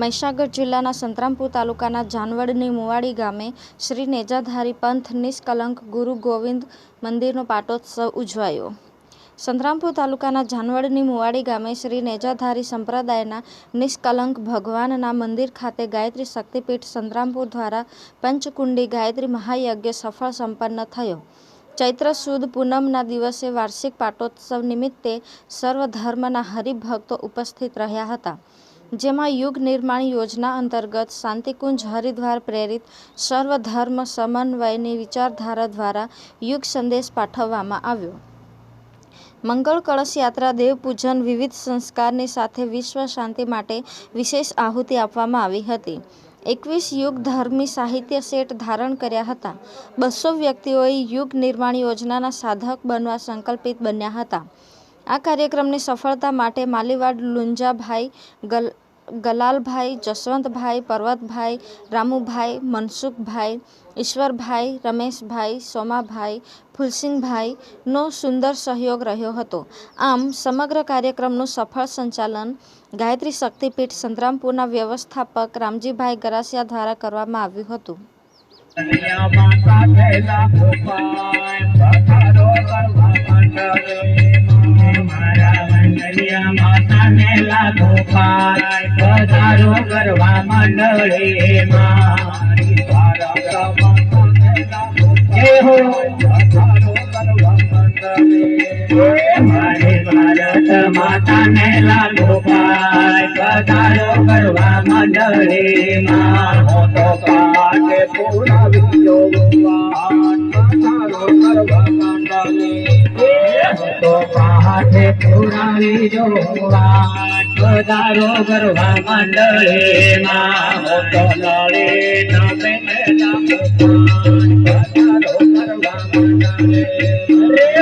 મહીસાગર જિલ્લાના સંતરામપુર તાલુકાના જાનવડની મુવાડી ગામે શ્રી નેજાધારી પંથ નિષ્કલંક ગુરુ ગોવિંદ મંદિરનો પાટોત્સવ ઉજવાયો. સંતરામપુર તાલુકાના જાનવડની મુવાડી ગામે શ્રી નેજાધારી સંપ્રદાયના નિષ્કલંક ભગવાનના મંદિર ખાતે ગાયત્રી શક્તિપીઠ સંતરામપુર દ્વારા પંચકુંડી ગાયત્રી મહાયજ્ઞ સફળ સંપન્ન થયો. ચૈત્ર સુદ પૂનમના દિવસે વાર્ષિક પાટોત્સવ નિમિત્તે સર્વ ધર્મના હરિભક્તો ઉપસ્થિત રહ્યા હતા. જેમાં યુગ નિર્માણ યોજના અંતર્ગત શાંતિકુંજ હરિદ્વાર પ્રેરિત સર્વ ધર્મ સમન્વયની વિચારધારા દ્વારા યુગ સંદેશ પાઠવવામાં આવ્યો. મંગળ કળશ યાત્રા દેવપૂજન વિવિધ સંસ્કારની સાથે વિશ્વ શાંતિ માટે વિશેષ આહુતિ આપવામાં આવી હતી. એકવીસ યુગ ધર્મી સાહિત્ય સેટ ધારણ કર્યા હતા. બસો વ્યક્તિઓએ યુગ નિર્માણ યોજનાના સાધક બનવા સંકલ્પિત બન્યા હતા. આ કાર્યક્રમની સફળતા માટે માલીવાડ લુંજાભાઈ, ગલ, ગલાલભાઈ, જસવંતભાઈ, પર્વતભાઈ, રામુભાઈ, મનસુખભાઈ, ઈશ્વરભાઈ, રમેશભાઈ, સોમાભાઈ ફુલસિંહભાઈનો સુંદર સહયોગ રહ્યો હતો. આમ, સમગ્ર કાર્યક્રમનું સફળ સંચાલન ગાયત્રી શક્તિપીઠ સંતરામપુરના વ્યવસ્થાપક રામજીભાઈ ગરાસિયા દ્વારા કરવામાં આવ્યું હતું. માતાને લાગો પાય પધારો કરવા મંડળે મારી. ભારત માતાને લાગો પાર પધારો કરવા મંડળે મારે. તો કાટે પુરાવી જોવાન પધારો કરવા મંડળે. તો કાટે પુરાણી જોવાન પધારો કરવા મંડળે માં હું તો નમે પધારો કરવા મંડળે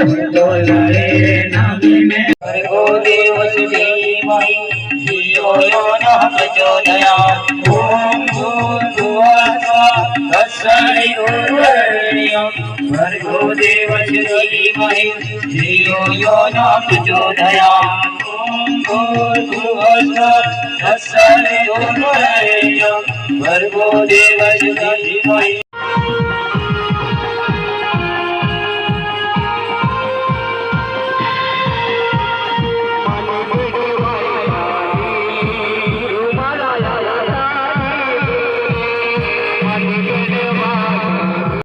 હું તો લડે નમે ભર્ગો દેવ શ્રીમય ધિયો યો નઃ પ્રચોદયાत् भर्गो देवस्य धीमहि धियो यो नः प्रचोदयात् ॐ भूर्भुवः तत्सवितुर्वरेण्यं भर्गो देवस्य धीमहि